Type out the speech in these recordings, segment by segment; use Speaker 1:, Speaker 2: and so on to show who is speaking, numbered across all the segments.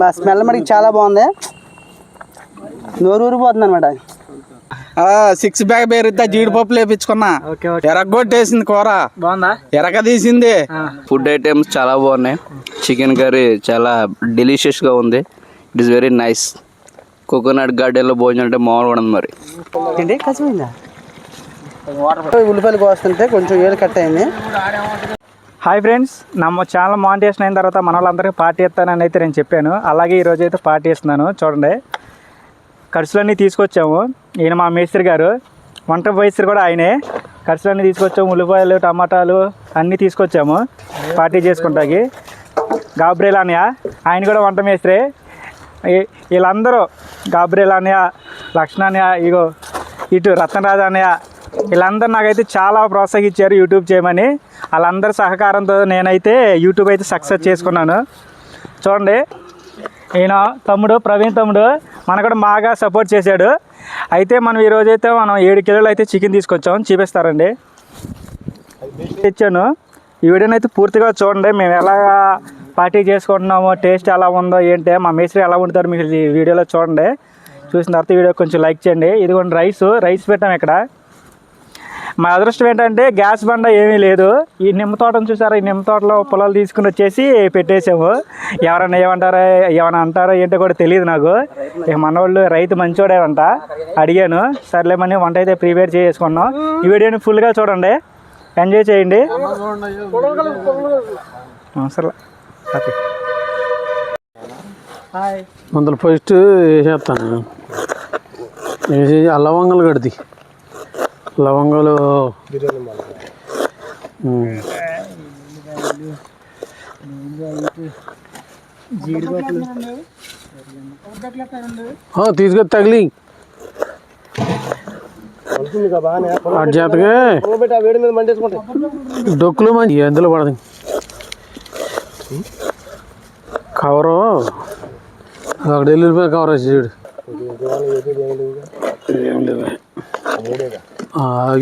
Speaker 1: బా స్మెల్ మనకి చాలా బాగుంది. నోరు ఊరిపోతుంది అనమాట
Speaker 2: సిక్స్ బ్యాగ్ పేరుతో జీడిపప్పు లేపించుకున్నా
Speaker 1: ఓకే ఓకే.
Speaker 2: ఎరగొట్టేసింది కూర.
Speaker 1: బాగుందా?
Speaker 2: ఎరగ తీసింది
Speaker 3: ఫుడ్ ఐటమ్స్ చాలా బాగున్నాయి. చికెన్ కర్రీ చాలా డెలిషియస్గా ఉంది. It is very nice coconut గార్డెన్లో భోజనం అంటే మామూలుగా ఉండదు మరి.
Speaker 1: ఉల్లిపాయలు కోస్తుంటే కొంచెం ఏడు కట్ అయింది.
Speaker 4: హాయ్ ఫ్రెండ్స్ నమ్మ ఛానల్ మానిటేషన్ అయిన తర్వాత మన వాళ్ళందరికీ పార్టీ ఇస్తానని అయితే నేను చెప్పాను. అలాగే ఈరోజు అయితే పార్టీ ఇస్తున్నాను. చూడండి. ఖర్చులన్నీ తీసుకొచ్చాము. ఈయన మా మేస్త్రి గారు. వంట మేస్త్రి కూడా ఆయనే. ఖర్చులన్నీ తీసుకొచ్చాము. ఉల్లిపాయలు టమాటాలు అన్నీ తీసుకొచ్చాము. పార్టీ చేసుకుంటాకి గాబ్రేల్ అన్నయ్య. ఆయన కూడా వంట మేస్త్రి. వీళ్ళందరూ గాబ్రేల్ అన్నయ్య లక్ష్మణ అన్నయ్య ఇగో ఇటు రత్నరాజు అన్నయ్య. వీళ్ళందరూ నాకైతే చాలా ప్రోత్సహించారు యూట్యూబ్ చేయమని. వాళ్ళందరి సహకారంతో నేనైతే యూట్యూబ్ అయితే సక్సెస్ చేసుకున్నాను. చూడండి ఈయన తమ్ముడు ప్రవీణ్ తమ్ముడు మన కూడా బాగా సపోర్ట్ చేశాడు. అయితే మనం ఈరోజు అయితే మనం ఏడు కిలోలు అయితే చికెన్ తీసుకొచ్చాం. చూపిస్తారండి. తెచ్చాను. ఈ వీడియోని అయితే పూర్తిగా చూడండి. మేము ఎలా పార్టీ చేసుకుంటున్నామో టేస్ట్ ఎలా ఉందో ఏంటి మా మేస్త్రి ఎలా ఉంటారు మీరు వీడియోలో చూడండి. చూసిన తర్వాత వీడియో కొంచెం లైక్ చేయండి. ఇదిగోండి రైస్ రైస్ పెట్టాం ఇక్కడ. మా అదృష్టం ఏంటంటే గ్యాస్ బండ ఏమీ లేదు. ఈ నిమ్మ తోటను చూసారా? ఈ నిమ్మ తోటలో పొలాలు తీసుకుని వచ్చేసి పెట్టేసాము ఎవరైనా ఏమంటారో ఏమైనా అంటారో ఏంటో కూడా తెలియదు నాకు. ఇక మనవాళ్ళు రైతు మంచోడేవంట. అడిగాను సర్లేమని వంట అయితే ప్రిపేర్ చేసుకున్నాం. ఈ వీడియోని ఫుల్గా చూడండి. ఎంజాయ్ చేయండి. సరే సర్లే.
Speaker 5: అందులో ఫస్ట్ వేసేస్తాను వేసి ఆ లవంగాలు లవంగాలు. తీసుకొని తగిలి. అటు చేతగా డొక్కులు మంచి ఎందులో పడదు. కవరు. అక్కడ వెళ్ళిపోయి కవర్ వేసి చూడు. ఏం లేదు.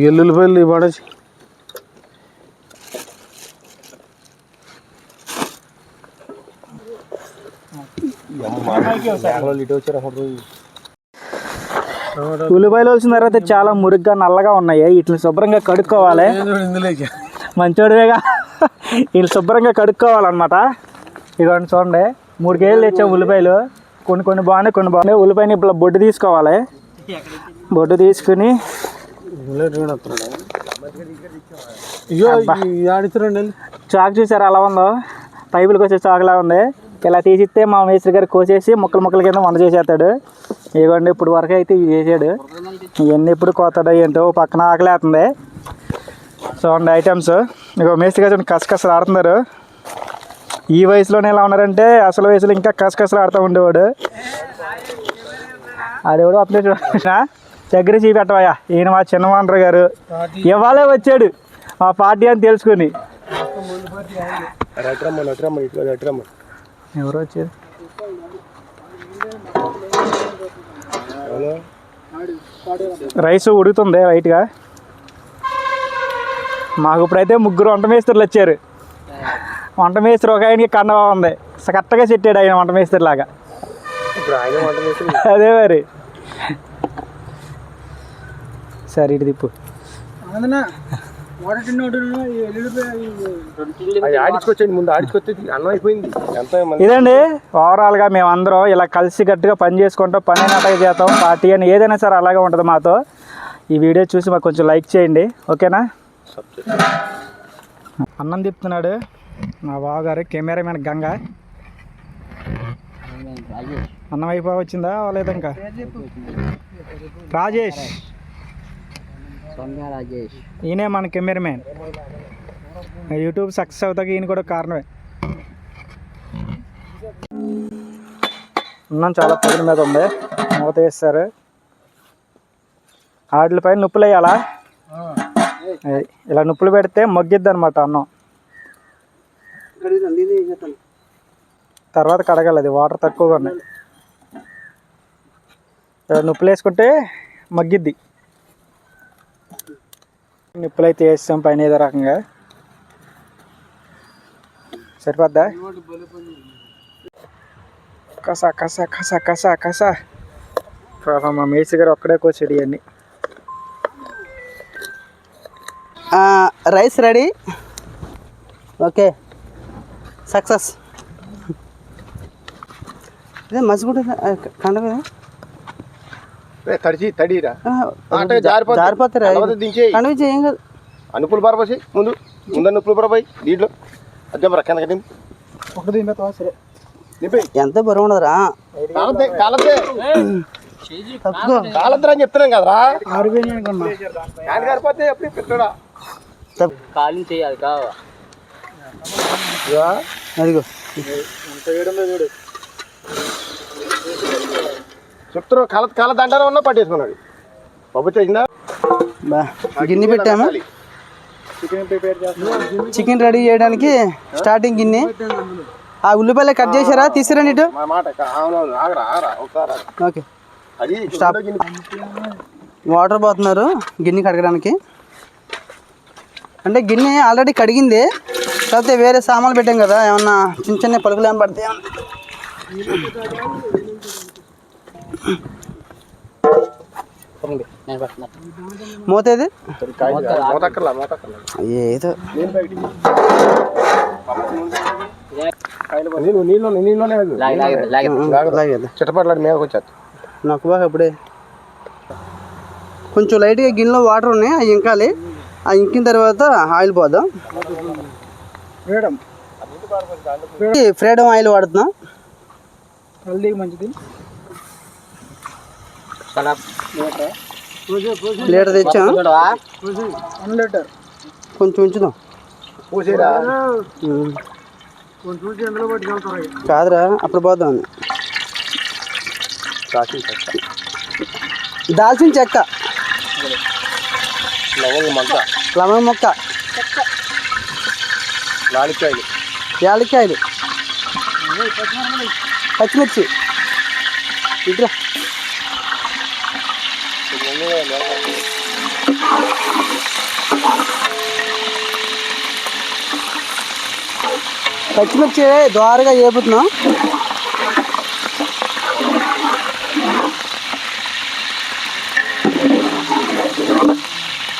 Speaker 5: ఎల్లుల్లిపాయలు పడేసి.
Speaker 4: ఉల్లిపాయలు వచ్చిన తర్వాత చాలా మురుగ్గా నల్లగా ఉన్నాయి. వీటిని శుభ్రంగా కడుక్కోవాలి. మంచోడివేగా. వీళ్ళు శుభ్రంగా కడుక్కోవాలన్నమాట. ఇదిగోండి చూడండి. మూడు కేజీలు తెచ్చాం ఉల్లిపాయలు. కొన్ని కొన్ని బాగున్నాయి కొన్ని బాగున్నాయి. ఉల్లిపాయని ఇప్పుడు బొడ్డు తీసుకోవాలి. బొడ్డు తీసుకుని చాకు చూసారు? అలా ఉందో? పైపులకు వచ్చే చాకులా ఉంది. ఇలా తీసిస్తే మా మేస్త్రి గారు కోసేసి ముక్కలు ముక్కల కింద వంట చేసేస్తాడు. ఇదిగోండి ఇప్పుడు వరకు అయితే ఇది చేసాడు. ఇవన్నీ ఎప్పుడు కోతాడో ఏంటో పక్కన ఆకలేస్తుంది చూడండి ఐటమ్స్. ఇక మేస్త్రి గారు చూడండి కసకసలు ఆడుతున్నారు. ఈ వయసులోనే ఎలా ఉన్నారంటే అసలు వయసులో ఇంకా కసకసలు ఆడుతూ ఉండేవాడు. అది కూడా అప్లై చూడ దగ్గర చూపెట్టవయ్యా. ఈయన మా చిన్నవాండ్ర గారు. ఇవాళే వచ్చాడు. మా పార్టీ అని తెలుసుకుని. ఎవరు వచ్చారు? రైస్ ఉడుకుతుంది రైట్గా మాకు ఇప్పుడైతే ముగ్గురు వంట మేస్త్రులు వచ్చారు. వంట మేస్త్రి ఒక ఆయనకి కండవా ఉంది. కరెక్ట్గా చెట్టాడు ఆయన వంట మేస్త్రి. లాగా అదే మరి. సరే ఇటు తిప్పు. ఇదండి ఓవరాల్గా మేము అందరం ఇలా కలిసి గట్టిగా పని చేసుకుంటాం పని నాటక చేస్తాం పార్టీ అని ఏదైనా సరే అలాగే ఉంటుంది మాతో. ఈ వీడియో చూసి మాకు కొంచెం లైక్ చేయండి ఓకేనా? అన్నం తిప్పుతున్నాడు మా బావగారు కెమెరామెన్ గంగ. అన్నం అయిపో వచ్చిందా లేదా ఇంకా రాజేష్. ఈయనే మన కెమెరామెన్ యూట్యూబ్ సక్సెస్ అవుతాకి ఈయన కూడా కారణమే. అన్నం చాలా పొగిన మీద ఉంది. మూత వేస్తారు. వాటిపైన నొప్పులు వేయాలా? ఇలా నొప్పులు పెడితే మొగ్గిద్ది అనమాట అన్నం. తర్వాత కడగాలి అది వాటర్ తక్కువగా ఉన్నాయి. నొప్పులు వేసుకుంటే మగ్గిద్ది. నిప్పులు అయితే వేస్తాం పైన ఏదో రకంగా. సరిపోద్దా? కస కస కస కస కస. మా మేసి గారు ఒక్కడే కూర్చోడు ఇవన్నీ.
Speaker 1: Rice ready? ఓకే. సక్సెస్. ఇదే మసిగుడ్డ కండ
Speaker 2: తడిచి తడిరా. అంటే.
Speaker 1: జారిపోతారా. ఏం కాదు.
Speaker 2: అనుపులు పరపోసి ముందు ముందు అనుపులు పరపోయి దీంట్లో. అద్దెం రా కిందకి దింపు.
Speaker 4: ఒక దీని సరే
Speaker 2: దింపి
Speaker 1: ఎంత బరువు ఉండదురా
Speaker 2: కాలద్దురా అని చెప్తున్నాం కదరా. గారిపోతే ఎప్పుడు పెట్టడా
Speaker 3: చేయాలి కావా?
Speaker 1: అదిగో.
Speaker 2: చెప్తున్నాం కాల కాల దండారం ఉన్నా పట్టేసుకున్నాడు. పప్పు చేసిందా
Speaker 1: బా గిన్నె పెట్టాము?
Speaker 4: చికెన్ ప్రిపేర్ చేస్తాను
Speaker 1: చికెన్ రెడీ చేయడానికి స్టార్టింగ్ గిన్నె. ఆ ఉల్లిపాయలు కట్ చేశారా? తీసుకురండి ఇటు. ఓకే. స్టాప్. వాటర్ పోతున్నారు గిన్నె కడగడానికి. అంటే గిన్నె ఆల్రెడీ కడిగింది. కాకపోతే వేరే సామాన్లు పెట్టాం కదా ఏమన్నా చిన్న చిన్న పలుకులు ఏం పడతాయి మోతేది? ఏదో.
Speaker 2: చిట్టపట్లాడి వచ్చేది.
Speaker 1: నాకు బాగా అప్పుడే కొంచెం లైట్గా గిన్నెలో వాటర్ ఉన్నాయి అవి ఇంకాలి. అవి ఇంకిన తర్వాత ఆయిల్ పోదాం.
Speaker 4: మేడం
Speaker 1: ఫ్రీడమ్ ఆయిల్ వాడుతున్నాం.
Speaker 4: హెల్దీకి మంచిది.
Speaker 1: లీటర్ తెచ్చాం
Speaker 4: వన్ లీటర్
Speaker 1: కొంచెం ఉంచుదాం. కాదురా అప్పుడు పోదాం దాల్చిన చెక్క.
Speaker 2: లవంగ
Speaker 1: మొక్క.
Speaker 2: నాలుకాయలు
Speaker 1: యాలక్కాయలు. పచ్చిమిర్చి. ఇట్లా పచ్చిమిర్చి ద్వారగా వేపుతున్నాం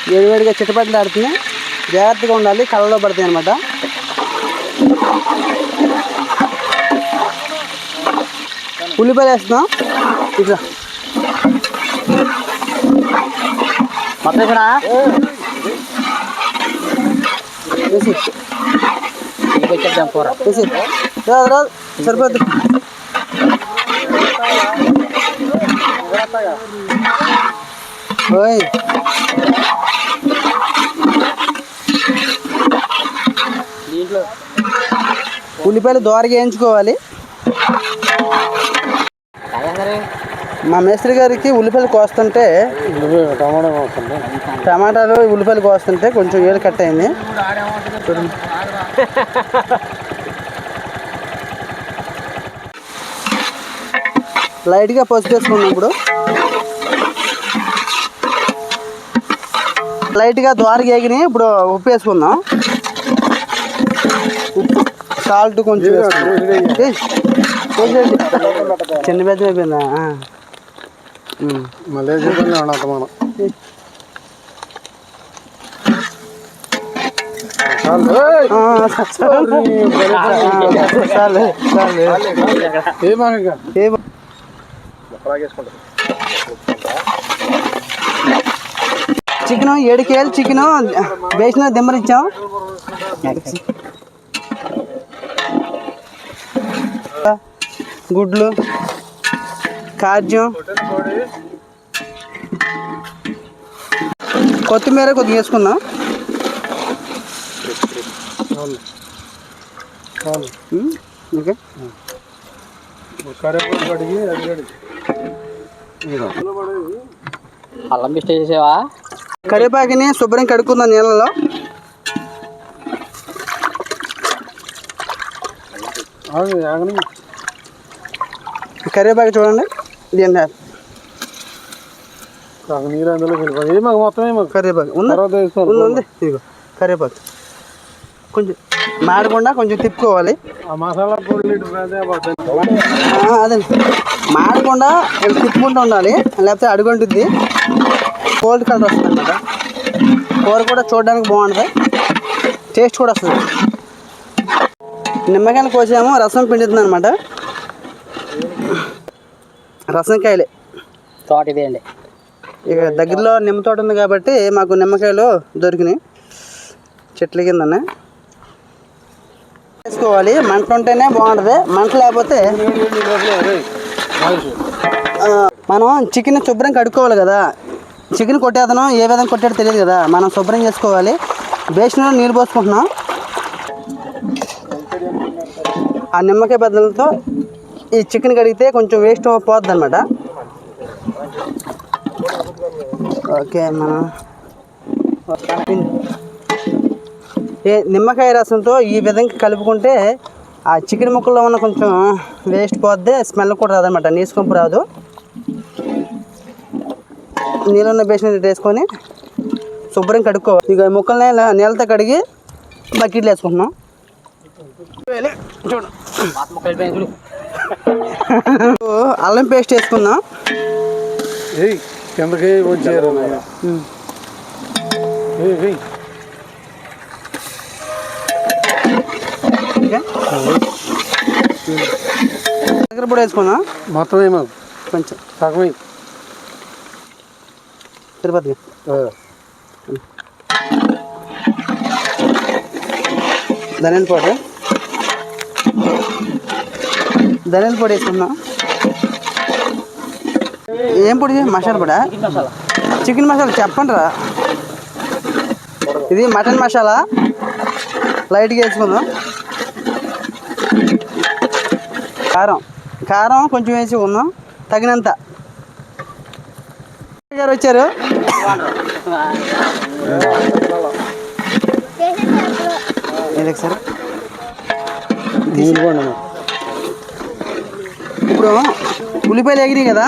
Speaker 1: వేడివేడిగా చిట్టపట్లు ఆడుతున్నాయి జాగ్రత్తగా ఉండాలి కళ్ళలో పడతాయి అనమాట ఉల్లిపాయలు వేస్తున్నాం. ఇట్లా. వేసి వేసి రాదు రాదు సరిపోద్ది. ఓయ్. ఉల్లిపాయలు దోరగా వేయించుకోవాలి. మా మేస్త్రి గారికి ఉల్లిపాయలు కోస్తుంటే టమాటాలు ఉల్లిపాయలు కోస్తుంటే కొంచెం వేలు కట్ అయింది. లైట్గా పసుపు వేసుకున్నాం ఇప్పుడు. లైట్గా ద్వారగా ఎగిని ఇప్పుడు ఉప్పు వేసుకుందాం. ఉప్పు సాల్ట్ కొంచెం వేసుకుందాం. చిన్న పెద్ద అయిపోయిందా
Speaker 5: ఏమాక
Speaker 1: ఏ
Speaker 2: ముక్కలాగేసుకుంటారు
Speaker 1: చికెన్ ఏడు కేజీలు చికెన్ వేసిన దిమ్మరిచ్చాం గుడ్లు కాజ్యం కొత్తిమీర కొద్దిగా వేసుకుందాం? ఓకే
Speaker 3: అల్లం పిస్ట్ చేసావా?
Speaker 1: కరివేపాకుని శుభ్రం కడుక్కుందాం నీళ్ళలో. కరివేపాకు చూడండి.
Speaker 5: కాకు నీరు అందులో వెళ్ళిపోయి ఏమాక మొత్తం
Speaker 1: కరివేపాకు ఉందా? ఇదిగో. కరివేపాకు కొంచెం మాడకుండా కొంచెం తిప్పుకోవాలి.
Speaker 5: ఆ మసాలా అదే.
Speaker 1: మాడకుండా తిప్పుకుంటూ ఉండాలి. లేకపోతే అడుగుంటుంది గోల్డ్ కలర్ వస్తుంది అన్నమాట. కూర కూడా చూడడానికి బాగుంటుంది. టేస్ట్ కూడా వస్తుంది. నిమ్మకాయలు కోసాము రసం పిండుతుంది అనమాట రసంకాయలే.
Speaker 6: తోట ఇదే అండి
Speaker 1: ఇక దగ్గరలో నిమ్మ తోట ఉంది కాబట్టి మాకు నిమ్మకాయలు దొరికినాయి. చెట్ల కిందనే వేసుకోవాలి. మంట ఉంటేనే బాగుంటుంది. మంట లేకపోతే మనం చికెన్ శుభ్రం కడుక్కోవాలి కదా. చికెన్ కొట్టేతను ఏ విధంగా కొట్టాడో తెలియదు కదా. మనం శుభ్రం చేసుకోవాలి. బేసిన్లో నీళ్ళు పోసుకుంటున్నాం. ఆ నిమ్మకాయ బద్దలతో ఈ చికెన్ కడిగితే కొంచెం వేస్ట్ పోద్ది అనమాట ఓకే మనం ఏ నిమ్మకాయ రసంతో ఈ విధంగా కలుపుకుంటే ఆ చికెన్ ముక్కల్లో ఉన్న కొంచెం వేస్ట్ పోద్ది స్మెల్ కూడా రాదనమాట నీసుకొంపు రాదు. నీళ్ళున్న బేసిన వేసుకొని శుభ్రం కడుక్కో. ఇక ముక్కల్ని నీళ్ళతో కడిగి బకెట్లు వేసుకుంటున్నాం. చూడు అల్లం పేస్ట్ వేసుకుందాం.
Speaker 5: కిందకి వచ్చారు.
Speaker 1: దగ్గర పొడి వేసుకుందాం.
Speaker 5: మొత్తం ఏమో.
Speaker 1: కొంచెం.
Speaker 5: సగమై.
Speaker 1: తిరుపతికి ధనియాల పొడి. ధనియాల పొడి వేసుకుందాం. ఏం పొడి మసాలా పొడా? చికెన్ మసాలా చెప్పండి రా ఇది మటన్ మసాలా. లైట్గా వేసుకుందాం. కారం. కారం కొంచెం వేసుకుందాం తగినంత. గారు వచ్చారు? ఇది సార్
Speaker 5: తీసుకోండి కూడా
Speaker 1: ఇప్పుడు ఉల్లిపాయలు ఎగిరి కదా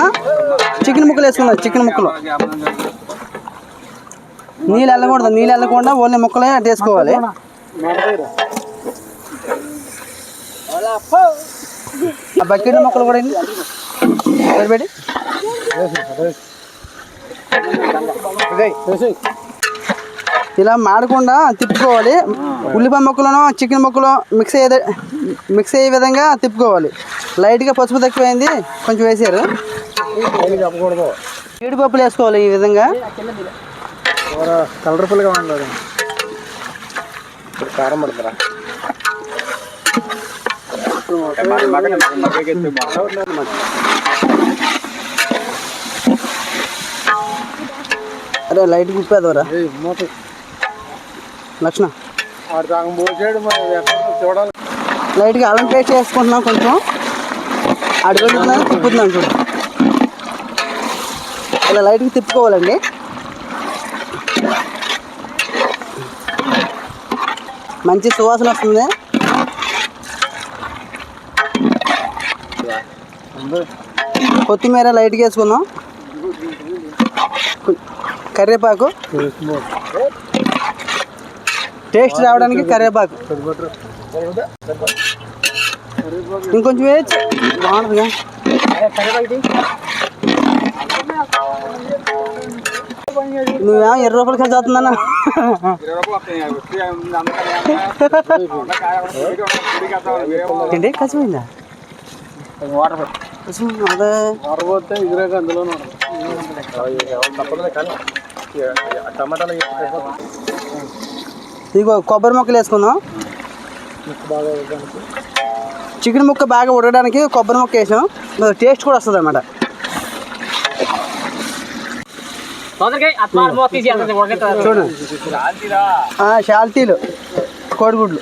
Speaker 1: చికెన్ ముక్కలు వేసుకుందాం చికెన్ ముక్కలు. నీళ్ళు వెళ్ళకూడదు నీళ్ళు వెళ్ళకుండా ఓన్లీ ముక్కలే అటు వేసుకోవాలి. ఆ బకెట్ ముక్కలు కూడా పెట్టి? ఇలా మాడకుండా తిప్పుకోవాలి. ఉల్లిపాయ ముక్కలను చికెన్ ముక్కలు మిక్స్ అయ్యే మిక్స్ అయ్యే విధంగా తిప్పుకోవాలి. లైట్గా పసుపు తక్కువైంది కొంచెం వేసారు. జీడిపప్పులు వేసుకోవాలి ఈ విధంగా.
Speaker 5: కలర్ఫుల్గా ఉండాలి.
Speaker 2: కారం పడుతురా
Speaker 1: అరే లైట్ గుప్పేదవరా
Speaker 5: మూత
Speaker 1: లక్షణ.
Speaker 5: చూడాలి.
Speaker 1: లైట్గా అల్లం పేస్ట్ వేసుకుంటున్నాం కొంచెం. అడుగుతున్నాను తిప్పుతున్నాం చూడు. ఇలా లైట్గా తిప్పుకోవాలండి. మంచి సువాసన వస్తుంది. కొత్తిమీర లైట్గా వేసుకుందాం కరివేపాకు. టేస్ట్ రావడానికి కరివేపాకు ఇంకొంచెం వేయచ్చు? బాగుంటుందిగా. నువ్వేమో ఇరవై రూపాయలు ఖర్చు అవుతుందన్నా ఏంటి? ఖర్చుపోయిందా ఖర్చు అదే?
Speaker 5: మరపోతే ఎదురేగా అందులోనే
Speaker 2: టమాటాలు
Speaker 1: ఇదిగో కొబ్బరి ముక్కలు వేసుకుందాం. చికెన్ ముక్క బాగా ఉడకడానికి కొబ్బరి ముక్క వేసాం. టేస్ట్ కూడా వస్తుంది అనమాట చూడండి షాల్తీలు కోడిగుడ్లు.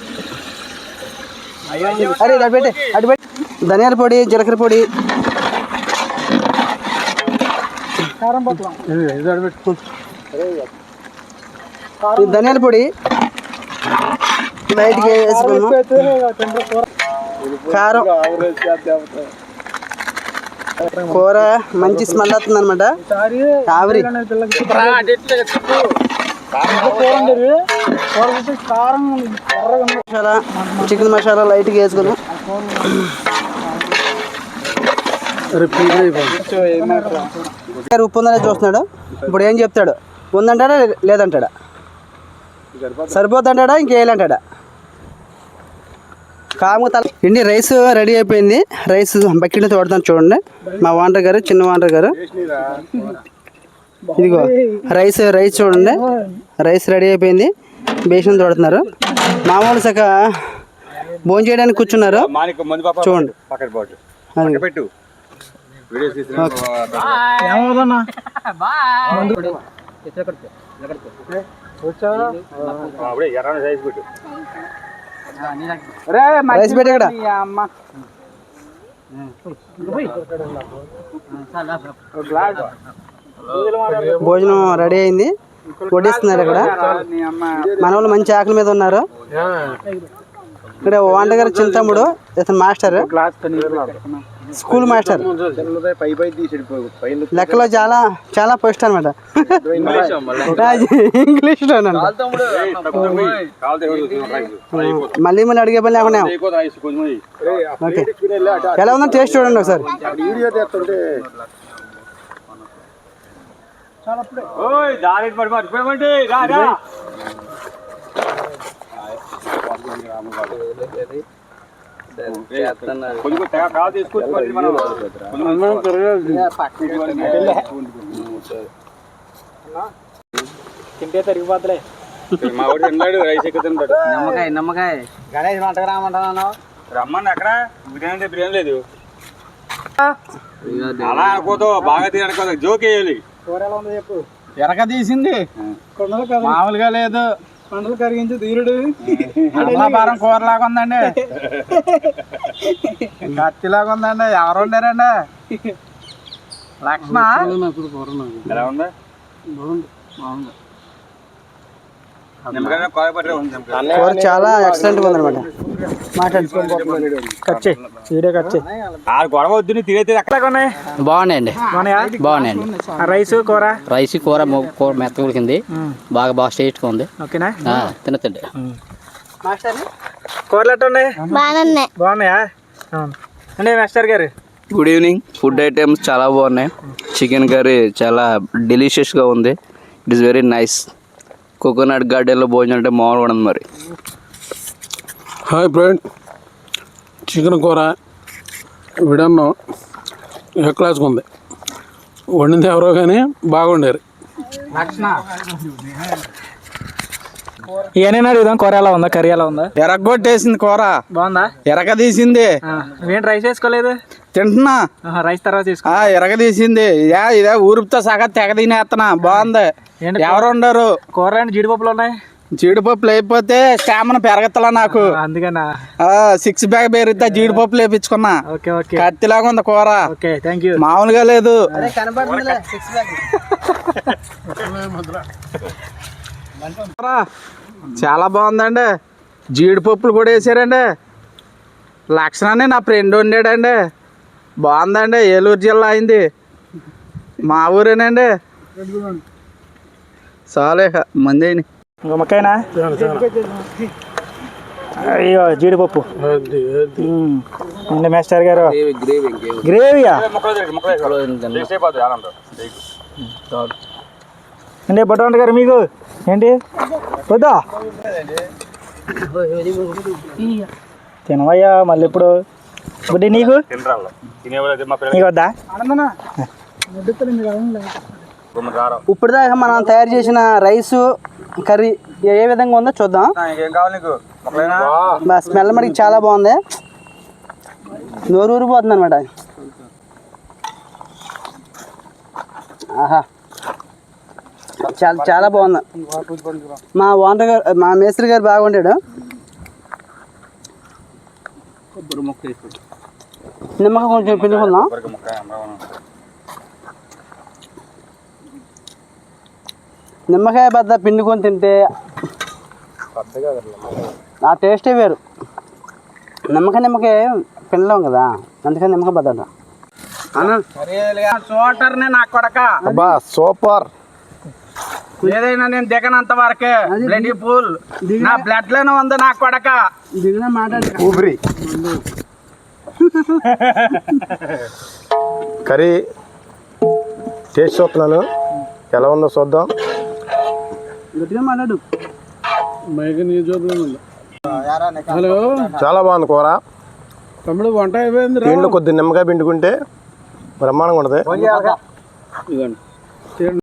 Speaker 1: అరే అటు పెట్టి అటు పెట్టి. ధనియాల పొడి జీలకర్ర పొడి.
Speaker 5: ఇది అడిపెట్టు
Speaker 1: ఈ ధనియాల పొడి వేసుకున్నాం. కారం. కూర. మంచి స్మెల్ వస్తుంది అనమాట ఆవిరి. మసాలా చికెన్ మసాలా లైట్గా వేసుకుని ఉప్పు ఉందని చూస్తున్నాడు. ఇప్పుడు ఏం చెప్తాడు? ఉందంటాడా లేదంటాడా? సరిపోతుంటాడా ఇంకేయాలంటాడా కాము తల ఇండి రైస్ రెడీ అయిపోయింది. రైస్ బకెట్లో తోడతాను చూడండి. మా వాంటర్ గారు చిన్న వాంటర్ గారు. ఇదిగో రైస్ రైస్ చూడండి. రైస్ రెడీ అయిపోయింది. బేషన్ తోడుతున్నారు. మామూలు సగ భోజనం చేయడానికి కూర్చున్నారు. చూడండి.
Speaker 2: పెట్టు.
Speaker 1: రైస్ పెట్టి ఇక్కడ. భోజనం రెడీ అయింది. వడ్డిస్తున్నారు ఇక్కడ. మన వాళ్ళు మంచి ఆకలి మీద ఉన్నారు. ఇక్కడ వంట గారు చింతమ్ముడు ఇతను మాస్టర్. స్కూల్ మాస్టర్ లెక్కలో చాలా చాలా ఫస్ట్ అనమాట ఇంగ్లీష్ మళ్ళీ మళ్ళీ అడిగే పని లేకుండా ఓకే ఎలా ఉందో టేస్ట్ చూడండి ఒకసారి
Speaker 2: వీడియో తీస్తుంటే
Speaker 4: తింటే తరిగిపోతలే
Speaker 3: నిమ్మకాయ నిమ్మకాయ.
Speaker 1: గణేష్ వంటకు రామంటాను
Speaker 7: రమ్మని అక్కడ బిర్యానీ అంటే బిర్యానీ లేదు. అలా అనుకోతో బాగా తిననుకోదు జోక్ వేయాలి.
Speaker 4: కూర ఎలా ఉందో చెప్పు.
Speaker 5: ఎరక తీసింది. మామూలుగా లేదు.
Speaker 4: పంటలు కరిగించి తీరుడు
Speaker 5: అమలాపురం కూరలాగా ఉందండి. కత్తిలాగా ఉందండి. ఎవరు వండారండి? లక్ష్మ?
Speaker 7: ఎలా ఉందా? నిమ్మకాయ కాయ పట్టే ఉంది. నిమ్మకాయ.
Speaker 1: కూర చాలా ఎక్సలెంట్గా ఉందన్నమాట.
Speaker 3: బాగున్నాయండి.
Speaker 4: బాగున్నాయా?
Speaker 3: బాగున్నాయండి.
Speaker 4: ఆ రైస్ కూర?
Speaker 3: రైస్ కూర కూర మెత్త ఉడికింది. బాగా బాగా టేస్ట్గా ఉంది.
Speaker 4: ఓకేనా?
Speaker 3: తినతండి
Speaker 1: మాస్టర్
Speaker 4: కూరలు ఎట్లా ఉన్నాయి బాగున్నాయా. అంటే మాస్టర్ గారు?
Speaker 3: Good evening. ఫుడ్ ఐటమ్స్ చాలా బాగున్నాయి. చికెన్ కర్రీ చాలా డెలిషియస్గా ఉంది. It is very nice. Coconut గార్డెన్లో భోజనం అంటే మామూలుగా ఉండదు మరి.
Speaker 5: Hi friend. చికెన్ కూర విడన్నం. ఏ క్లాస్కి ఉంది? వండింది ఎవరో కానీ బాగుండారు
Speaker 4: ఇవన్నీ అడుగుదాం కూర ఎలా ఉందా కర్రీ ఎలా ఉందా?
Speaker 5: ఎరగొట్టేసింది కూర.
Speaker 4: బాగుందా?
Speaker 5: ఎరగ తీసింది
Speaker 4: నువ్వేంటి రైస్ వేసుకోలేదు?
Speaker 5: తింటున్నా.
Speaker 4: రైస్ తర్వాత తీసుకో
Speaker 5: ఆ ఎరగ తీసింది ఇదే ఇదే ఊరుపుతో సగం తెగ తినేస్తున్నా. బాగుంది. ఎవరు ఉండరు
Speaker 4: కూర జీడిపప్పులు ఉన్నాయి?
Speaker 5: జీడిపప్పులు అయిపోతే స్టామిన పెరగతలా నాకు.
Speaker 4: ఆ, అందుకనా?
Speaker 5: సిక్స్ బ్యాగ్ పెరిగితే జీడిపప్పులు వేపించుకున్నా.
Speaker 4: Okay okay.
Speaker 5: కత్తిలాగా ఉంది కూర.
Speaker 4: ఓకే థ్యాంక్ యూ
Speaker 5: మామూలుగా లేదు. చాలా బాగుందండి. జీడిపప్పులు కూడా వేసారండి. లక్షణాన్ని నా ఫ్రెండ్ వండాడండి. బాగుందండి ఏలూరు జిల్లా అయింది. మా ఊరేనండి. చాలే మంది
Speaker 4: గుమ్మకాయనా అయ్యో జీడిపప్పు. ఏంటి మాస్టర్ గారు? గ్రేవీయా?
Speaker 7: టేస్ట్ అయిపోతుంది ఆనందం
Speaker 4: అంటే బట్ట గారు మీకు? ఏంటి? వద్దా? తినవయ్యా మళ్ళీ ఇప్పుడు. బుడ్డి నీకు? నీకు వద్దా?
Speaker 7: రారు
Speaker 1: ఇప్పుడు దాకా మనం తయారు చేసిన రైసు కర్రీ ఏ విధంగా ఉందో చూద్దాం. స్మెల్ మనకి చాలా బాగుంది. నోరు ఊరిపోతుంది అనమాట ఆహా. చాలా చాలా బాగుంది. మా ఓనర్ గారు మా మేస్త్రి గారు బాగుండాడు. నిమ్మకాయ కొంచెం పిండుకుందాం. నిమ్మకాయ బద్ద పిండుకొని తింటే ఆ టేస్టే వేరు. నిమ్మకాయ నిమ్మకాయ పిండలేం కదా అందుకని నిమ్మకాయ బద్ద
Speaker 5: నా కొడక. అబ్బా సూపర్. ఏదైనా నేను దిగనంత వరకే బ్లడ్ పూల్. నా బ్లడ్లోనే ఉంది నా కొడక.
Speaker 8: దిగిన మాట్లాడి
Speaker 9: ఊపిరి. కర్రీ. టేస్ట్ చూస్తున్నాను. ఎలా ఉందో చూద్దాం.
Speaker 8: గట్టిగా మాట్లాడు.
Speaker 9: చాలా బాగుంది కూర.
Speaker 5: తమ్ముడు వంట అయిపోయింది
Speaker 9: దీంట్లో కొద్ది నిమ్మకాయ పిండుకుంటే బ్రహ్మాండంగా ఉంటుంది.
Speaker 5: ఇదండి